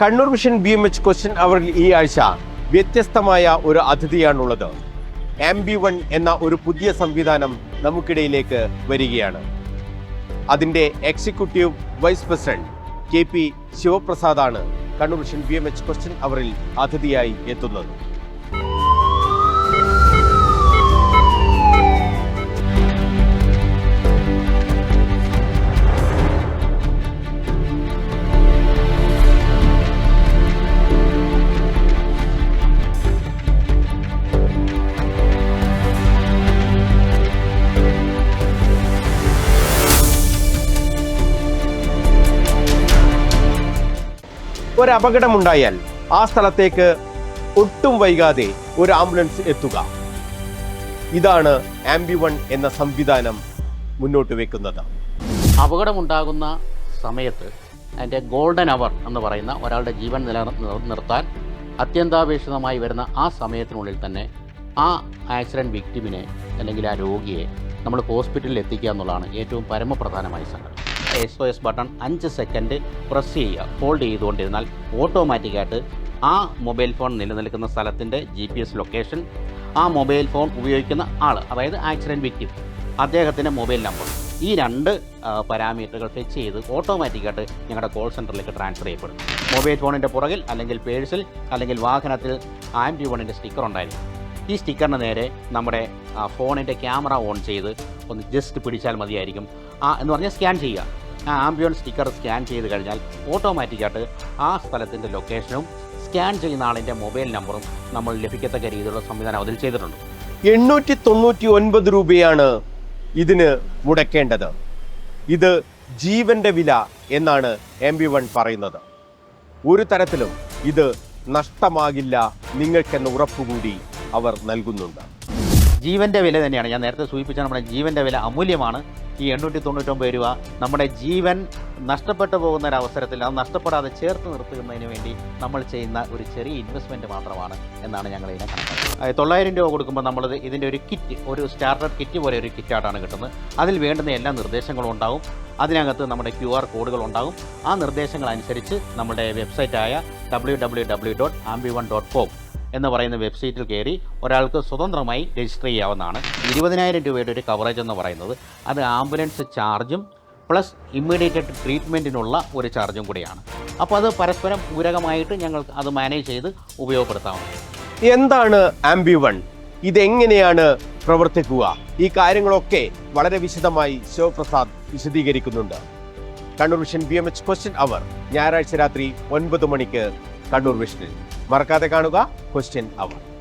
Kannur mission B M H question അവറിൽ ഈ ആഴ്ച വ്യത്യസ്തമായ ഒരു അതിഥിയാണുള്ളത്. എം ബി വൺ എന്ന ഒരു പുതിയ സംവിധാനം നമുക്കിടയിലേക്ക് വരികയാണ്. അതിന്റെ executive vice president K P ശിവപ്രസാദാണ് Kannur mission B M H question അവറിൽ അതിഥിയായി എത്തുന്നത്. ഒരു ആ സ്ഥലത്തേക്ക് ഒട്ടും വൈകാതെ ഒരു ആംബുലൻസ് എത്തുക. ഇതാണ് ആംബി വൺ എന്ന സംവിധാനം മുന്നോട്ട് വെക്കുന്നത്. അപകടമുണ്ടാകുന്ന സമയത്ത് അതിന്റെ ഗോൾഡൻ അവർ എന്ന് പറയുന്ന ഒരാളുടെ ജീവൻ നിലനിർത്താൻ അത്യന്താപേക്ഷിതമായി വരുന്ന ആ സമയത്തിനുള്ളിൽ തന്നെ ആ ആക്സിഡന്റ് വിക്ടിമിനെ അല്ലെങ്കിൽ ആ രോഗിയെ നമ്മൾ ഹോസ്പിറ്റലിൽ എത്തിക്കുക എന്നുള്ളതാണ് ഏറ്റവും പരമപ്രധാനമായ സംഗതി. എസ് ഒ എസ് ബട്ടൺ അഞ്ച് സെക്കൻഡ് പ്രസ് ചെയ്യുക. ഹോൾഡ് ചെയ്തുകൊണ്ടിരുന്നാൽ ഓട്ടോമാറ്റിക്കായിട്ട് ആ മൊബൈൽ ഫോൺ നിലനിൽക്കുന്ന സ്ഥലത്തിന്റെ ജി പി എസ് ലൊക്കേഷൻ ആ മൊബൈൽ ഫോൺ ഉപയോഗിക്കുന്ന ആൾ അതായത് ആക്സിഡന്റ് വിക്ടിം അദ്ദേഹത്തിന്റെ മൊബൈൽ നമ്പർ ഈ രണ്ട് പാരാമീറ്ററുകൾ ഫെച്ച് ചെയ്ത് ഓട്ടോമാറ്റിക്കായിട്ട് ഞങ്ങളുടെ കോൾ സെന്ററിലേക്ക് ട്രാൻസ്ഫർ ചെയ്യപ്പെടും. മൊബൈൽ ഫോണിന്റെ പുറകിൽ അല്ലെങ്കിൽ പേഴ്സിൽ അല്ലെങ്കിൽ വാഹനത്തിൽ ആം ടി വണ്ണിന്റെ സ്റ്റിക്കർ ഉണ്ടായിരിക്കും. ഈ സ്റ്റിക്കറിന് നേരെ നമ്മുടെ ഫോണിന്റെ ക്യാമറ ഓൺ ചെയ്ത് ഒന്ന് ജസ്റ്റ് പിടിച്ചാൽ മതിയായിരിക്കും. ആ എന്ന് പറഞ്ഞാൽ സ്കാൻ ചെയ്യുക. ആ ആംബിയോൺ സ്റ്റിക്കർ സ്കാൻ ചെയ്ത് കഴിഞ്ഞാൽ ഓട്ടോമാറ്റിക്കായിട്ട് ആ സ്ഥലത്തിന്റെ ലൊക്കേഷനും സ്കാൻ ചെയ്യുന്ന ആളിന്റെ മൊബൈൽ നമ്പറും നമ്മൾ ലഭിക്കത്തക്ക രീതിയിലുള്ള സംവിധാനം അതിൽ ചെയ്തിട്ടുണ്ട്. എണ്ണൂറ്റി തൊണ്ണൂറ്റി ഒൻപത് രൂപയാണ് ഇതിന് മുടക്കേണ്ടത്. ഇത് ജീവന്റെ വില എന്നാണ് എം ബി വൺ പറയുന്നത്. ഒരു തരത്തിലും ഇത് നഷ്ടമാകില്ല നിങ്ങൾക്കെന്ന ഉറപ്പുകൂടി അവർ നൽകുന്നുണ്ട്. ജീവന്റെ വില തന്നെയാണ്. ഞാൻ നേരത്തെ സൂചിപ്പിച്ച നമ്മുടെ ജീവന്റെ വില അമൂല്യമാണ്. ഈ എണ്ണൂറ്റി തൊണ്ണൂറ്റൊമ്പത് രൂപ നമ്മുടെ ജീവൻ നഷ്ടപ്പെട്ടു പോകുന്ന ഒരു അവസരത്തിൽ അത് നഷ്ടപ്പെടാതെ ചേർത്ത് നിർത്തുന്നതിന് വേണ്ടി നമ്മൾ ചെയ്യുന്ന ഒരു ചെറിയ ഇൻവെസ്റ്റ്മെന്റ് മാത്രമാണ് എന്നാണ് ഞങ്ങൾ ഇതിനെ കണക്കാക്കുന്നത്. തൊള്ളായിരം രൂപ കൊടുക്കുമ്പോൾ നമ്മൾ ഇതിന്റെ ഒരു കിറ്റ് ഒരു സ്റ്റാർട്ടർ കിറ്റ് പോലെ ഒരു കിറ്റായിട്ടാണ് കിട്ടുന്നത്. അതിൽ വേണ്ടുന്ന എല്ലാ നിർദ്ദേശങ്ങളും ഉണ്ടാവും. അതിനകത്ത് നമ്മുടെ ക്യു ആർ കോഡുകൾ ഉണ്ടാകും ആ നിർദ്ദേശങ്ങൾ അനുസരിച്ച് നമ്മുടെ വെബ്സൈറ്റായ ഡബ്ല്യൂ ഡബ്ല്യൂ ഡബ്ല്യൂ ഡോട്ട് ആംബി വൺ ഡോട്ട് കോം എന്ന് പറയുന്ന വെബ്സൈറ്റിൽ കയറി ഒരാൾക്ക് സ്വതന്ത്രമായി രജിസ്റ്റർ ചെയ്യാവുന്നതാണ്. ഇരുപതിനായിരം രൂപയുടെ ഒരു കവറേജ് എന്ന് പറയുന്നത്. അത് ആംബുലൻസ് ചാർജും പ്ലസ് ഇമ്മീഡിയറ്റ് ട്രീറ്റ്മെന്റിനുള്ള ഒരു ചാർജും കൂടിയാണ്. അപ്പോൾ അത് പരസ്പരം പൂരകമായിട്ട് ഞങ്ങൾ അത് മാനേജ് ചെയ്ത് ഉപയോഗപ്പെടുത്താവുന്നതാണ് എന്താണ് ആംബി വൺ ഇതെങ്ങനെയാണ് പ്രവർത്തിക്കുക? ഈ കാര്യങ്ങളൊക്കെ വളരെ വിശദമായി ശിവപ്രസാദ് വിശദീകരിക്കുന്നുണ്ട്. Kannur vision B M H question hour ഞായറാഴ്ച രാത്രി ഒൻപത് മണിക്ക് കണ്ണൂർ വിഷനിൽ. മറക്കാതെ കാണുക. ക്വസ്റ്റ്യൻ അവർ